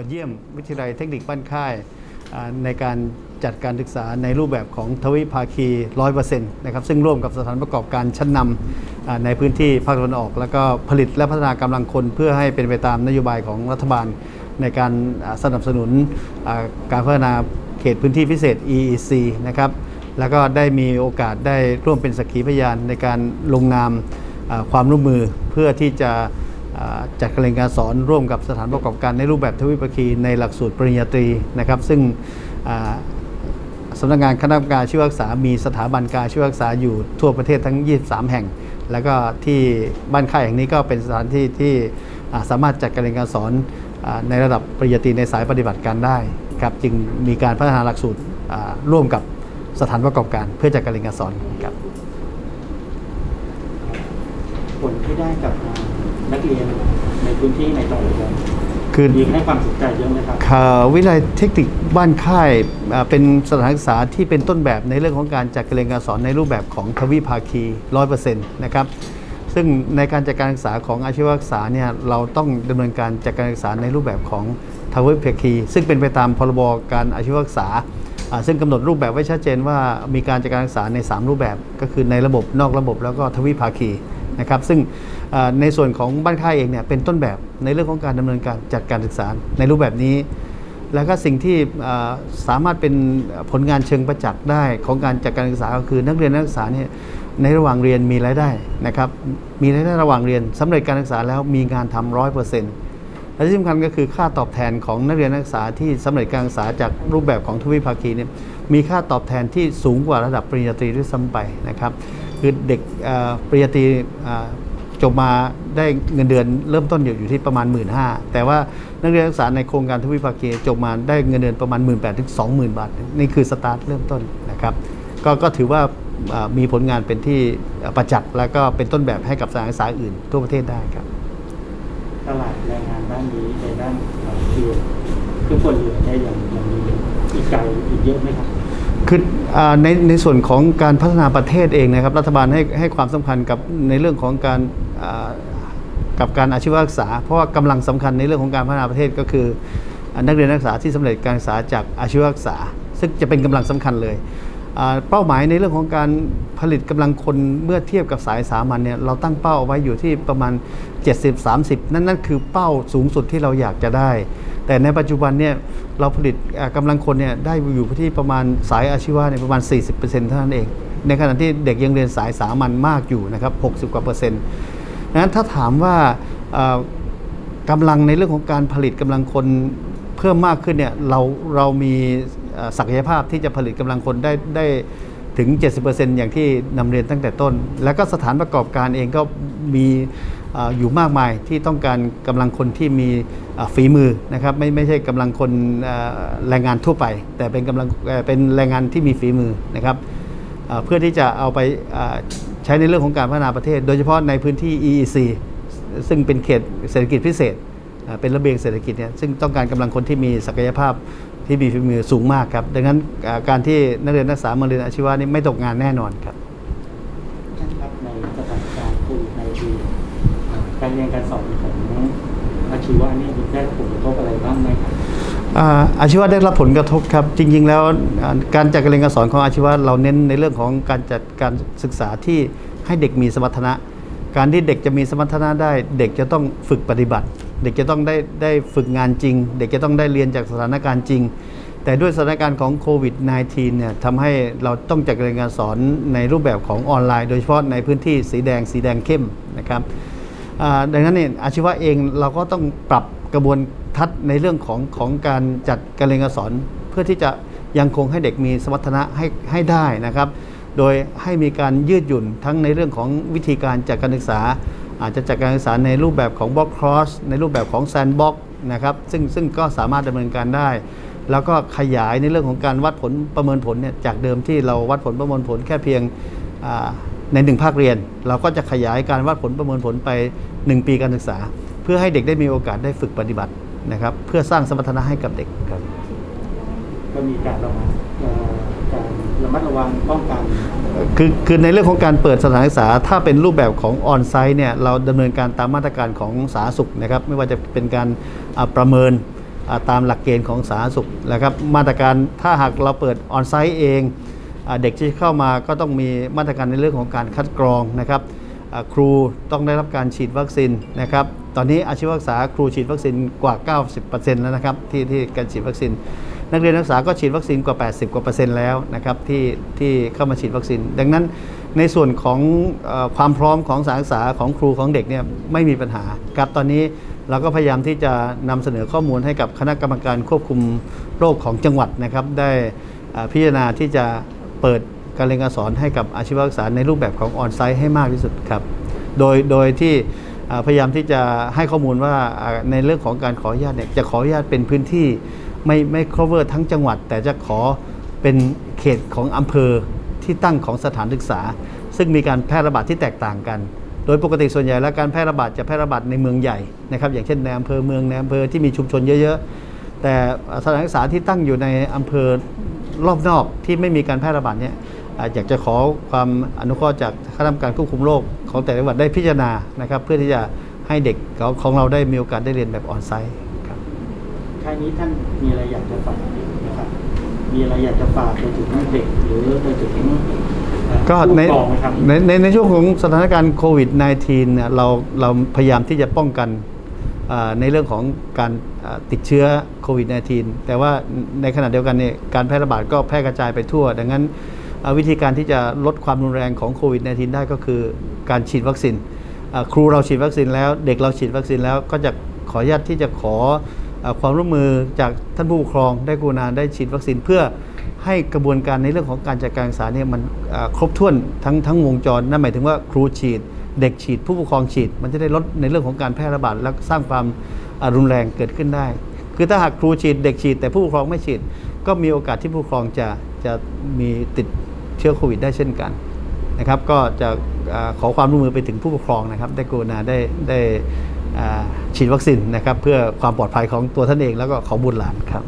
ตรวจเยี่ยมวิทยาลัยเทคนิคบ้านค่ายในการจัดการศึกษาในรูปแบบของทวิภาคี 100%นะครับซึ่งร่วมกับสถานประกอบการชั้นนำอ่าในพื้นที่ภาคตะวันออก แล้วก็ผลิตและพัฒนากำลังคนเพื่อให้เป็นไปตามนโยบายของรัฐบาล ในการสนับสนุนการพัฒนาเขตพื้นที่พิเศษ EEC นะครับแล้วก็ได้มีโอกาสได้ร่วมเป็นสักขีพยานในการลงนามความร่วมมือเพื่อที่จะ จัดการเรียนการสอนร่วมกับสถานประกอบการในรูปแบบทวิภาคีในหลักสูตรปริญญาตรีนะครับ ซึ่งสำนักงานคณะกรรมการชีวศึกษา มีสถาบันการชีวศึกษาอยู่ทั่วประเทศทั้ง 23 แห่ง แล้วก็ที่บ้านค่ายแห่งนี้ก็เป็นสถานที่ที่สามารถจัดการเรียนการสอนอในระดับปริญญาตรีในสายปฏิบัติการได้ครับจึงมีการพัฒนาหลักสูตรร่วมกับสถานประกอบการเพื่อจัดการเรียนการสอนครับผลที่ได้กับ นักเรียนในพื้นที่ในจังหวัดอุบลคือมีให้ความสนใจเยอะไหมครับข่าววิทยาลัยเทคนิคบ้านค่ายอ่าเป็นสถานศึกษาที่เป็นต้นแบบในเรื่องของการจัดการเรียนการสอนในรูปแบบของทวิภาคี100%นะครับซึ่งในการจัดการศึกษาของอาชีวศึกษาเนี่ยเราต้องดำเนินการจัดการศึกษาในรูปแบบของทวิภาคี ซึ่งเป็นไปตามพรบการอาชีวศึกษาอ่าซึ่งกำหนดรูปแบบไว้ชัดเจนว่ามีการจัดการศึกษาใน 3 รูปแบบ ก็คือในระบบนอกระบบแล้วก็ทวิภาคี นะครับซึ่งในส่วนของบ้านค่ายเองเนี่ยเป็นต้นแบบในเรื่องของการดำเนินการจัดการศึกษาในรูปแบบนี้ แล้วก็สิ่งที่สามารถเป็นผลงานเชิงประจักษ์ได้ของการจัดการศึกษาก็คือนักเรียนนักศึกษาเนี่ยในระหว่างเรียนมีรายได้นะครับมีรายได้ระหว่างเรียนสำเร็จการศึกษาแล้วมีงานทำร้อยเปอร์เซ็นต์และที่สำคัญก็คือค่าตอบแทนของนักเรียนนักศึกษาที่สำเร็จการศึกษาจากรูปแบบของทวิภาคีเนี่ยมีค่าตอบแทนที่สูงกว่าระดับปริญญาตรีด้วยซ้ำไปนะครับ คือเด็กปริญญาตรีจบมาได้เงินเดือนเริ่มต้นอยู่อยู่ที่ประมาณ 1 5ื่นแต่ว่านักเรียนนักศึกษาในโครงการทวิภาคีจบมาได้เงินเดือนประมาณ 1 8ื่นถึง20,000บาท นี่คือสตาร์ทเริ่มต้นนะครับกก็ถือว่ามีผลงานเป็นที่ประจักษ์แล้วก็เป็นต้นแบบให้กับสถานศึกษาอื่นทั่วประเทศได้ครับ ตลาดแรงงานด้านนี้ในด้านเอ่อคือคือคนเหลือเนี่ยยังยังมีอีกไกลอีกเยอะไหมครับ คือในในส่วนของการพัฒนาประเทศเองนะครับ รัฐบาลให้ให้ความสำคัญกับในเรื่องของการกับการอาชีวศึกษา เพราะว่ากำลังสำคัญในเรื่องของการพัฒนาประเทศก็คือ นักเรียนนักศึกษาที่สำเร็จการศึกษาจากอาชีวศึกษา ซึ่งจะเป็นกำลังสำคัญเลย เป้าหมายในเรื่องของการผลิตกำลังคนเมื่อเทียบกับสายสามัญเนี่ยเราตั้งเป้าเอาไว้อยู่ที่ประมาณ 70-30 นั่นนั่นคือเป้าสูงสุดที่เราอยากจะได้ แต่ในปัจจุบันเนี่ยเราผลิตอ่ากำลังคนเนี่ยได้อยู่ที่ประมาณสายอาชีวะเนี่ยประมาณ 40%เท่านั้นเอง ในขณะที่เด็กยังเรียนสายสามัญมากอยู่นะครับ 60 กว่าเปอร์เซ็นต์ดังนั้นถ้าถามว่ากำลังในเรื่องของการผลิตกำลังคนเพิ่มมากขึ้นเนี่ยเราเรามี ศักยภาพที่จะผลิตกำลังคนได้ได้ถึง 70%อย่างที่นำเรียนตั้งแต่ต้น แล้วก็สถานประกอบการเองก็มีอยู่มากมายที่ต้องการกำลังคนที่มีฝีมือนะครับไม่ไม่ใช่กำลังคนแรงงานทั่วไป แต่เป็นกำลังเป็นแรงงานที่มีฝีมือนะครับเพื่อที่จะเอาไปใช้ในเรื่องของการพัฒนาประเทศ โดยเฉพาะในพื้นที่ EEC ซึ่งเป็นเขตเศรษฐกิจพิเศษเอ่อเป็นระเบียงเศรษฐกิจเนี่ยซึ่งต้องการกำลังคนที่มีศักยภาพ ที่มีฝีมือสูงมากครับ ดังนั้นเอ่อการที่นักเรียนนักศึกษามาเรียนอาชีวะนี่ไม่ตกงานแน่นอนครับท่านครับในสถานการณ์โควิดในทีการเรียนการสอนของอาชีวะนี่ได้ผลกระทบอะไรบ้างไหมครับอ่าอาชีวะได้รับผลกระทบครับ จริง ๆ แล้วอ่าการจัดการเรียนการสอนของอาชีวะเราเน้นในเรื่องของการจัดการศึกษาที่ให้เด็กมีสมรรถนะ การที่เด็กจะมีสมรรถนะได้ เด็กจะต้องฝึกปฏิบัติ เด็กจะต้องได้ได้ฝึกงานจริง เด็กจะต้องได้เรียนจากสถานการณ์จริง แต่ด้วยสถานการณ์ของโควิด -19 เนี่ยทำให้เราต้องจัดการเรียนการสอนในรูปแบบของออนไลน์ โดยเฉพาะในพื้นที่สีแดงสีแดงเข้มนะครับดังนั้นเนี่ยอาชีวะเองเราก็ต้องปรับกระบวนทัศน์ในเรื่องของของการจัดการเรียนการสอนเพื่อที่จะยังคงให้เด็กมีสมรรถนะให้ให้ได้นะครับ โดยให้มีการยืดหยุ่นทั้งในเรื่องของวิธีการจัดการศึกษา อาจจะจัดการศึกษาในรูปแบบของบล็อกครอสในรูปแบบของแซนบ็อกนะครับซึ่งซึ่งก็สามารถดำเนินการได้ แล้วก็ขยายในเรื่องของการวัดผลประเมินผลเนี่ยจากเดิมที่เราวัดผลประเมินผลแค่เพียงในหนึ่งภาคเรียน เราก็จะขยายการวัดผลประเมินผลไป 1 ปีการศึกษา เพื่อให้เด็กได้มีโอกาสได้ฝึกปฏิบัตินะครับ เพื่อสร้างสมรรถนะให้กับเด็กครับก็มีการระมัดเอ่อการ ระมัดระวังป้องกันคือคือในเรื่องของการเปิดสถานศึกษา ถ้าเป็นรูปแบบของออนไซต์เนี่ยเราดำเนินการตามมาตรการของสาธารณสุขนะครับไม่ว่าจะเป็นการประเมินตามหลักเกณฑ์ของสาธารณสุขนะครับมาตรการถ้าหากเราเปิดออนไซต์เองเด็กที่เข้ามาก็ต้องมีมาตรการในเรื่องของการคัดกรองนะครับครูต้องได้รับการฉีดวัคซีนนะครับตอนนี้อาชีวศึกษาครูฉีดวัคซีนกว่า 90%แล้วนะครับที่ที่การฉีดวัคซีน นักเรียนนักศึกษาก็ฉีดวัคซีนกว่า 80 กว่าเปอร์เซ็นต์แล้วนะครับที่ที่เข้ามาฉีดวัคซีน ดังนั้นในส่วนของอความพร้อมของสถานศึกษาของครูของเด็กเนี่ยไม่มีปัญหาครับตอนนี้เราก็พยายามที่จะนำเสนอข้อมูลให้กับคณะกรรมการควบคุมโรคของจังหวัดนะครับได้พิจารณาที่จะเปิดการเรียนการสอนให้กับอาชีวศึกษาในรูปแบบของออนไซต์ให้มากที่สุดครับ โดยโดยที่พยายามที่จะให้ข้อมูลว่าในเรื่องของการขออนุญาตเนี่ยจะขออนุญาตเป็นพื้นที่ ไม่ไม่ cover ทั้งจังหวัด แต่จะขอเป็นเขตของอำเภอที่ตั้งของสถานศึกษา ซึ่งมีการแพร่ระบาดที่แตกต่างกัน โดยปกติส่วนใหญ่แล้วการแพร่ระบาดจะแพร่ระบาดในเมืองใหญ่นะครับอย่างเช่นในอำเภอเมืองในอำเภอที่มีชุมชนเยอะๆ แต่สถานศึกษาที่ตั้งอยู่ในอำเภอรอบนอกที่ไม่มีการแพร่ระบาดเนี่ยอยากจะขอความอนุเคราะห์จากคณะกรรมการควบคุมโรคของแต่ละจังหวัดได้พิจารณานะครับเพื่อที่จะให้เด็กของของเราได้มีโอกาสได้เรียนแบบออนไซต์ ท้ายนี้ท่านมีอะไรอยากจะฝากนะครับ มีอะไรอยากจะฝากไปถึงเด็กหรือไปถึงเอ่อก็ในผู้ปกครองไหมครับในในในช่วงของสถานการณ์โควิด -19 เนี่ยเราเราพยายามที่จะป้องกันอ่าในเรื่องของการอ่าติดเชื้อโควิด -19 แต่ว่าในขณะเดียวกันเนี่ยการแพร่ระบาดก็แพร่กระจายไปทั่ว ดังนั้นอ่าวิธีการที่จะลดความรุนแรงของโควิด -19 ได้ก็คือการฉีดวัคซีนอ่าครูเราฉีดวัคซีนแล้ว เด็กเราฉีดวัคซีนแล้วก็จะขออนุญาตที่จะขออา ความร่วมมือจากท่านผู้ปกครองได้กรุณาได้ฉีดวัคซีนเพื่อให้กระบวนการในเรื่องของการจัดการศึกษาเนี่ยมันครบถ้วนทั้งทั้งวงจร นั่นหมายถึงว่าครูฉีด เด็กฉีด ผู้ปกครองฉีด มันจะได้ลดในเรื่องของการแพร่ระบาดและสร้างความรุนแรงเกิดขึ้นได้ คือถ้าหากครูฉีดเด็กฉีด แต่ผู้ปกครองไม่ฉีด ก็มีโอกาสที่ผู้ปกครองจะจะมีติดเชื้อโควิดได้เช่นกันนะครับ ก็จะขอความร่วมมือไปถึงผู้ปกครองนะครับ ได้กรุณาได้ได้ ฉีดวัคซีนนะครับเพื่อความปลอดภัยของตัวท่านเองแล้วก็ของบุตรหลานครับ